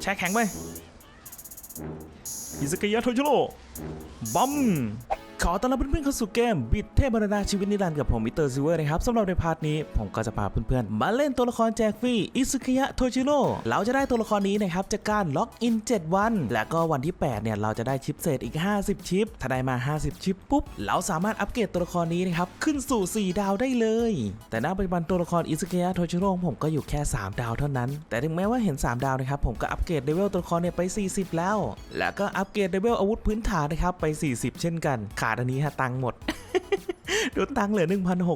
แช่แข็งไปอิสกายะโทจิโร่บัม ขอต้อนรับเพื่อนๆเข้าสู่เกม บิดเทพบรรดาชีวิตนิรันดร์กับผมมิสเตอร์ซิเวอร์นะครับสำหรับในพาร์ทนี้ผมก็จะพาเพื่อนๆ มาเล่นตัวละครแจกฟรีอิสกายะโทชิโร่เราจะได้ตัวละครนี้นะครับจากการล็อกอิน 7 วัน และก็วันที่ 8 เนี่ย เราจะได้ชิปเศษอีก 50 ชิป ถ้าได้มา 50 ชิปปุ๊บ เราสามารถอัปเกรดตัวละครนี้นะครับขึ้นสู่ 4 ดาวได้เลย แต่ณปัจจุบันตัวละครอิสกายะโทชิโร่ผมก็อยู่แค่ 3 ดาวเท่านั้น แต่ถึงแม้ว่าเห็น 3 ดาวนะครับผมก็อัปเกรดเลเวลตัวละครเนี่ยไป 40 แล้ว แล้วก็อัปเกรดเลเวลอาวุธพื้นฐานนะครับไป 40 เช่นกันขาดอันนี้ฮะตังค์หมด ดูตังเหลือ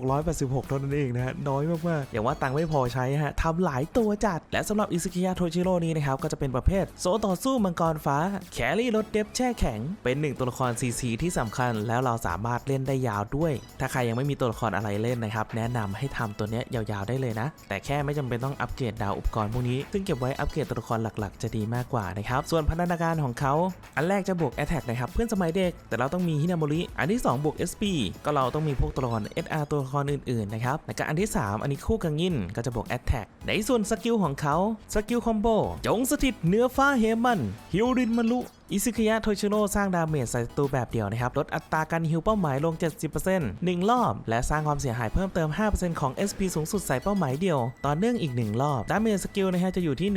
1,686เท่านั้นเองนะฮะน้อยมากๆอย่างว่าตังไม่พอใช้ฮะทำหลายตัวจัด และสำหรับอิสกิยะโทชิโร่นี้นะครับ ก็จะเป็นประเภท โซต่อสู้มังกรฟ้า แครี่รถเดฟแช่แข็ง เป็นหนึ่งตัวละคร CC ที่สำคัญ แล้วเราสามารถเล่นได้ยาวด้วย ถ้าใครยังไม่มีตัวละครอะไรเล่นนะครับ แนะนำให้ทำตัวเนี้ยยาวๆได้เลยนะ แต่แค่ไม่จำเป็นต้องอัปเกรดดาวอุปกรณ์พวกนี้ ซึ่งเก็บไว้อัปเกรดตัวละครหลักๆ จะดีมากกว่านะครับส่วนพัฒนาการของเขาอันแรกจะบวก Attack นะครับเพื่อนสมัยเด็กแต่เราต้องมีฮินาโมริอันที่ 2 บวก SP ก็เราต้องมีพวกตัวละคร SR ตัวละครอื่นๆนะครับแล้วก็อันที่ 3 อันนี้คู่กังยินก็จะบวก Attack ในส่วนสกิลของเขาสกิลคอมโบจงสถิตเนื้อฟ้าเฮมันฮิวรินมลุ อิซึคิยะโทชิโร่สร้างดาเมจใส่ศัตรูแบบเดียวนะครับ ลดอัตราการฮิวเป้าหมายลง 70% 1 รอบ และสร้างความเสียหายเพิ่มเติม 5%ของ SP สูงสุดใส่เป้าหมายเดียว ต่อเนื่องอีก 1 รอบ ดาเมจสกิลนะฮะจะอยู่ที่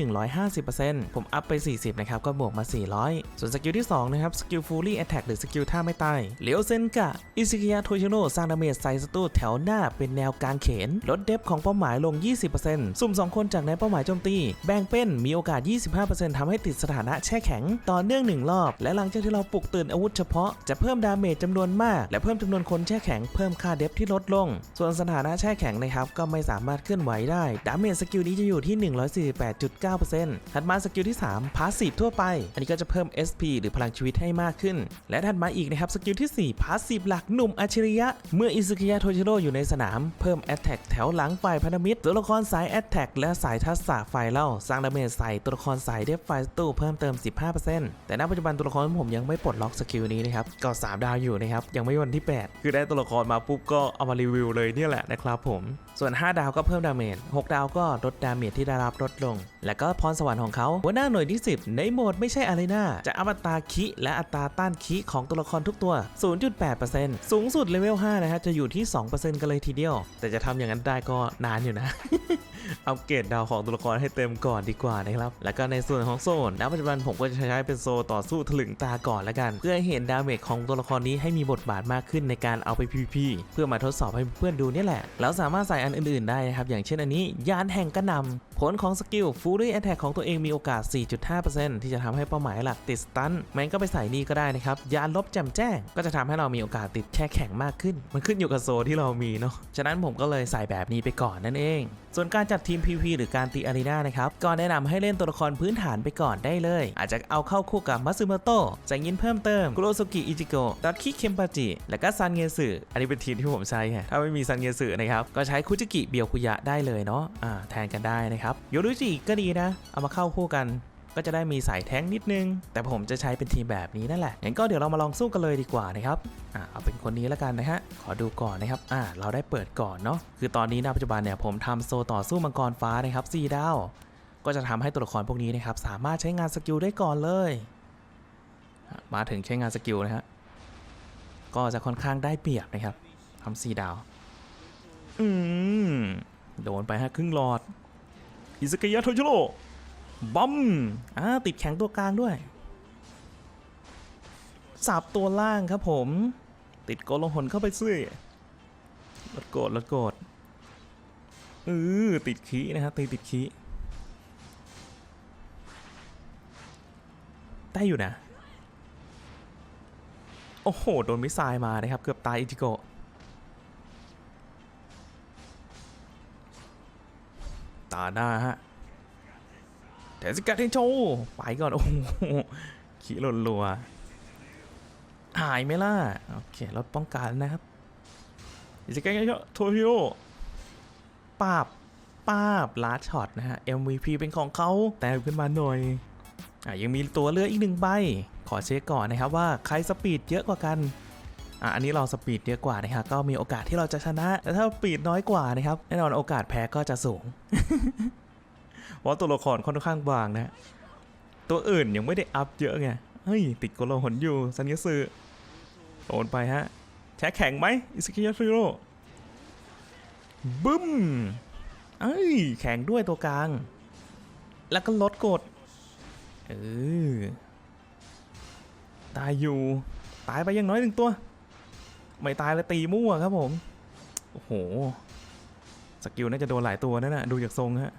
150%ผมอัพไป 40 นะครับ ก็บวกมา 400 ส่วนสกิลที่ 2 นะครับ สกิลฟูลี่แอตแทกหรือสกิลท่าไม่ตายเลียวเซนกะ อิซึคิยะโทชิโร่สร้างดาเมจใส่ศัตรูแถวหน้าเป็นแนวกลางเขน ลดเดฟของเป้าหมายลง 20%สุ่ม 2 คนจากในเป้าหมายโจมตี แบ่งเป็นมีโอกาส 25%ทำให้ติดสถานะแช่แข็ง ต่อเนื่อง1รอบ และหลังจากที่เราปลุกตื่นอาวุธเฉพาะจะเพิ่มดาเมจจำนวนมาก และเพิ่มจำนวนคนแช่แข็งเพิ่มค่าเดฟที่ลดลง ส่วนสถานะแช่แข็งนะครับก็ไม่สามารถเคลื่อนไหวได้ ดาเมจสกิลนี้จะอยู่ที่ 148.9%ถัดมาสกิลที่ 3พาสซีฟทั่วไป อันนี้ก็จะเพิ่ม SP หรือพลังชีวิตให้มากขึ้น และถัดมาอีกนะครับสกิลที่4พาสซีฟหลักหนุ่มอัจฉริยะ เมื่ออิซุกิยะโทชิโร่อยู่ในสนามเพิ่มแอตแทกแถวหลังฝ่ายพันธมิตรตัวละครสายแอตแทกและสายทักษะฝ่ายเล่าสร้างดาเมจใส่ตัวละครสายเดฟไฟสตูเพิ่มเติม 15%แต่ณปัจจจุบันตัวละครผมยังไม่ปลดล็อกสกิลนี้นะครับก็3ดาวอยู่นะครับยังไม่วันที่ 8 คือได้ตัวละครมาปุ๊บก็เอามารีวิวเลยเนี่ยแหละนะครับผมส่วน 5 ดาวก็เพิ่มดาเมจ6ดาวก็ลดดาเมจที่ได้รับลดลง และก็พรสวรรค์ของเขาหัวหน้าหน่วยที่ 10 ในโหมดไม่ใช่อารีนาจะอัตราคิและอัตราต้านคิของตัวละครทุกตัว 0.8%สูงสุดเลเวล 5 นะฮะ จะอยู่ที่ 2%กันเลยทีเดียว แต่จะทำอย่างนั้นได้ก็นานอยู่นะอัปเกรดดาวของตัวละครให้เต็มก่อนดีกว่านะครับ แล้วก็ในส่วนของโซนณปัจจุบันผมก็จะใช้เป็นโซต่อสู้ถลึงตาก่อนละกัน เพื่อให้เห็นดาเมจของตัวละครนี้ให้มีบทบาทมากขึ้นในการเอาไป PVP เพื่อมาทดสอบให้เพื่อนดูนี่แหละ แล้วสามารถใส่อันอื่นๆได้นะครับ อย่างเช่นอันนี้ยานแห่งกระนำผลของสกิล Fury Attack ของตัวเองมีโอกาส 4.5%ที่จะทำให้เป้าหมายหลักติดสตันแมนก็ไปใส่นี่ก็ได้นะครับ ยานลบแจ่มแจ้ง ก็จะทำให้เรามีโอกาสติดแช่แข็งมากขึ้น มันขึ้นอยู่กับโซที่เรามีเนาะ ฉะนั้นผมก็เลยใส่แบบนี้ไปก่อนนั่นเอง ส่วนการจัดทีม PVP หรือการตีอารีนานะครับ ก็แนะนำให้เล่นตัวละครพื้นฐานไปก่อนได้เลย อาจจะเอาเข้าคู่กับมัตสึโมโตะแสงยินเพิ่มเติมกุโรสุกิอิจิโกะดัตคิเคมปาจิ และก็ซันเงสึอันนี้เป็นทีมที่ผมใช้ถ้าไม่มีซันเงสึนะครับก็ใช้คุจิกิเบียวคุยะได้เลยเนาะอ่าแทนกันได้นะครับโยรุจิก็ดีนะ เอามาเข้าคู่กันก็จะได้มีสายแท้งนิดนึง แต่ผมจะใช้เป็นทีมแบบนี้นั่นแหละงั้นก็เดี๋ยวเรามาลองสู้กันเลยดีกว่านะครับอ่าเอาเป็นคนนี้แล้วกันนะฮะ ขอดูก่อนนะครับอ่าเราได้เปิดก่อนเนาะ คือตอนนี้ณปัจจุบันเนี่ยผมทำโซต่อสู้มังกรฟ้านะครับ4ดาว ก็จะทำให้ตัวละครพวกนี้นะครับสามารถใช้งานสกิลได้ก่อนเลย มาถึงใช้งานสกิลนะฮะ ก็จะค่อนข้างได้เปรียบนะครับทำสี่ดาว อืม โดนไปฮะครึ่งหลอด อิสกิยะโทชิโร่บัมอ่าติดแข็งตัวกลางด้วยสับตัวล่างครับผม ติดโกลงหนเข้าไปซื้อลดโกรธลดโกรธเออติดขี้นะฮะตีติดขี้ได้อยู่นะ โอ้โห โดนมิสไซล์มานะครับ เกือบตายอิจิโกะ ตาหน้าฮะเทสกาเทนโชไปก่อน โอ้โหขี่หล่นรัวหายไหมล่ะ โอเคลดป้องกันนะครับสกาเทนโชโทชิโอปาบป้าบลาดช็อตนะฮะ MVP เป็นของเขาแต่ขึ้นมาหน่อยอะยังมีตัวเลือกอีกหนึ่งใบ ขอเช็คก่อนนะครับว่าใครสปีดเยอะกว่ากัน อะอันนี้เราสปีดเยอะกว่านะครับก็มีโอกาสที่เราจะชนะ แต่ถ้าสปีดน้อยกว่านะครับแน่นอนโอกาสแพ้ก็จะสูงเพราะตัวละครค่อนข้างบางนะตัวอื่นยังไม่ได้อัพเยอะไงเฮ้ยติดโกโลหนอยู่ซันยสึโดนไปฮะแช่แข็งไหมอิสกิยาซิโร่บึ้มเอ้ยแข็งด้วยตัวกลาง แล้วก็ลดกดเออตายอยู่ ตายไปยังน้อยหนึ่งตัว ไม่ตายแล้วตีมั่วครับผม โอ้โห สกิลน่าจะโดนหลายตัวนั่นน่ะดูจากทรงฮะ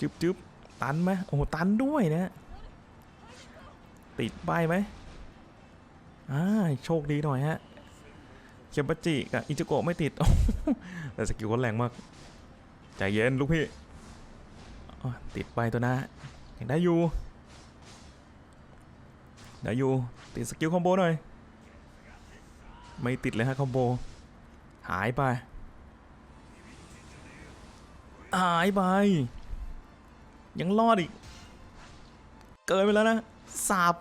จึ๊บจึ๊บตันไหมโอ้โห ตันด้วยนะ ติดใบไหมอ่าโชคดีหน่อยฮะเคมปาจิกับอิจิโกะไม่ติด แต่สกิลก็แรงมาก ใจเย็นลูกพี่ติดใบตัวน้ายังได้อยู่ได้อยู่ติดสกิลคอมโบหน่อย ไม่ติดเลยฮะคอมโบ หายไป หายไป ยังรอดอีก เกินไปแล้วนะสาบ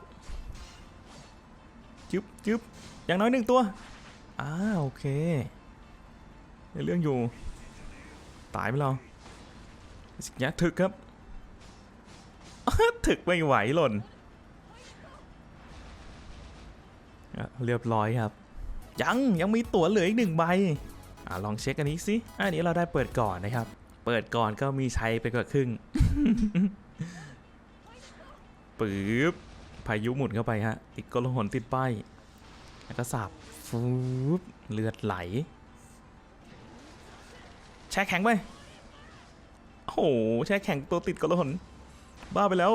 จึ๊บจึ๊บอย่างน้อยหนึ่งตัว อ้าโอเคในเรื่องอยู่ ตายไปแล้วสิกยะถึกครับ ถึกไม่ไหวหล่น เรียบร้อยครับ ยังยังมีตั๋วเหลืออีกหนึ่งใบอะลองเช็คอันนี้สิอันนี้เราได้เปิดก่อนนะครับ เปิดก่อนก็มีใชัยไปกว่าครึ่งปึ๊บพายุหมุนเข้าไปฮะติดกลหนติดป้ายแล้วก็สับฟูบเลือดไหล แช่แข็งไปโอ้โหแช่แข็งตัวติดกลหนบ้าไปแล้ว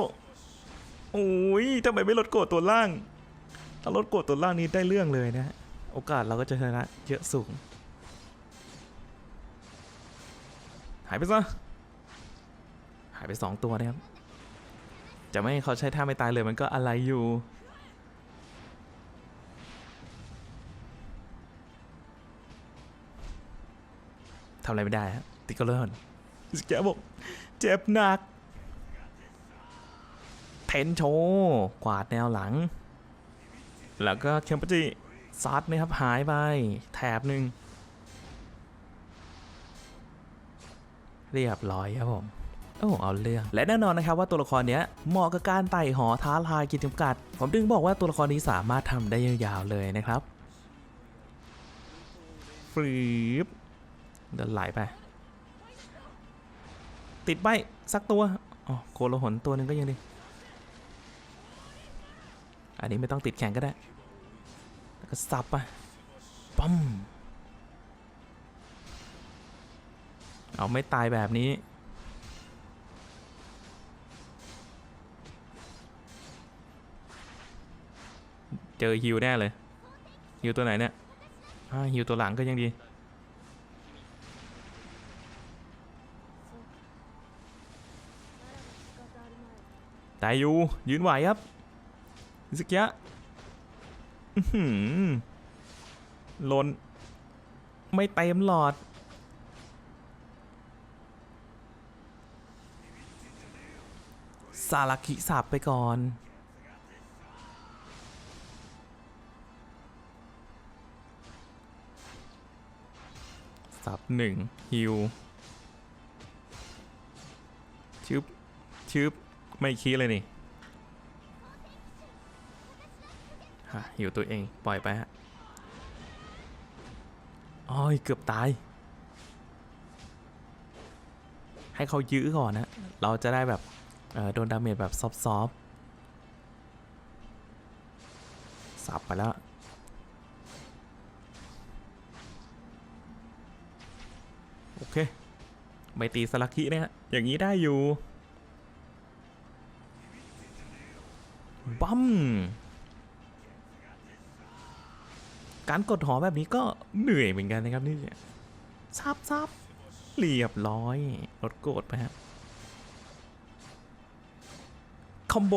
โอ้ยทำไมไม่ลดโกรธตัวล่าง ถ้าลดโกรธตัวล่างนี้ได้เรื่องเลยนะ โอกาสเราก็จะชนะเยอะสูง หายไปซะ หายไปสองตัวนะครับ จะไม่ให้เขาใช้ท่าไม่ตายเลยมันก็อะไรอยู่ ทำอะไรไม่ได้ฮะติดก็เลินสแกบอกเจ็บหนัก เทนโช กวาดแนวหลัง แล้วก็เคมปจิ ซัดนะครับหายไปแถบหนึ่งเรียบร้อยครับผมโอ้เอาเรื่อง และแน่นอนนะครับว่าตัวละครเนี้ยเหมาะกับการไต่หอท้าทายกิจจำกัด ผมดึงบอกว่าตัวละครนี้สามารถทำได้ยาวๆเลยนะครับฟรีบเดินไหลไป ติดใบสักตัวอ๋อโคโลหนตัวหนึ่งก็ยังดี อันนี้ไม่ต้องติดแข่งก็ได้ ก็สับไปปั๊มเอาไม่ตายแบบนี้ เจอฮิวแน่เลยฮิวตัวไหนเนี่ยฮิวตัวหลังก็ยังดีแต่อยู่ยืนไหวครับอิสกิยะอื้อหือ ลน ไม่เต็มหลอดซาลาคิสับไปก่อนสับหนึ่งฮิวชึบชึบไม่คีเลยนี่ ฮะหิวตัวเองปล่อยไปฮะอ้อยเกือบตาย ให้เขายื้อก่อนนะเราจะได้แบบโดนดาเมจแบบซอฟต์ๆสับไปแล้วโอเคไม่ตีสลักคินะฮะอย่างนี้ได้อยู่บัม การกดหอแบบนี้ก็เหนื่อยเหมือนกันนะครับนี่ซับซับเรียบร้อยลดโกรธไปฮะคอมโบ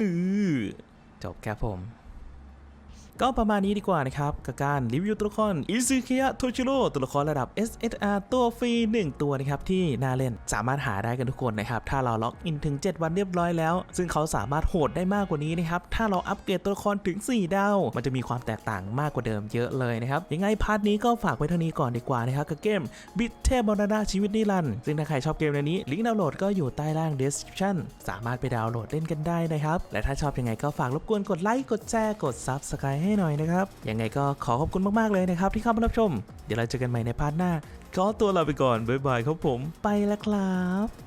อือจบแค่ผม ก็ประมาณนี้ดีกว่านะครับกับการรีวิวตัวละครอิซึคิยะโทชิโร่ตัวละครระดับ SSR ตัวฟรี 1 ตัวนะครับที่น่าเล่นสามารถหาได้กันทุกคนนะครับถ้าเราล็อกอินถึง 7 วันเรียบร้อยแล้ว ซึ่งเขาสามารถโหดได้มากกว่านี้นะครับถ้าเราอัปเกรดตัวละครถึง 4 ดาว มันจะมีความแตกต่างมากกว่าเดิมเยอะเลยนะครับยังไงพาร์ทนี้ก็ฝากไว้เท่านี้ก่อนดีกว่านะครับกับเกมบิทเทพมรณะชีวิตนิรันดร์ซึ่งถ้าใครชอบเกมในนี้ลิงก์ดาวน์โหลดก็อยู่ใต้ล่าง description สามารถไปดาวน์โหลดเล่นกันได้นะครับและถ้าชอบยังไงก็ฝากรบกวนกดไลค์กดแชร์กด subscribe ให้หน่อยนะครับ ยังไงก็ขอขอบคุณมากๆเลยนะครับ ที่เข้ามารับชม เดี๋ยวเราเจอกันใหม่ในพาร์ทหน้า ก็ตัวลาไปก่อนบ๊ายบายครับผมไปแล้วครับ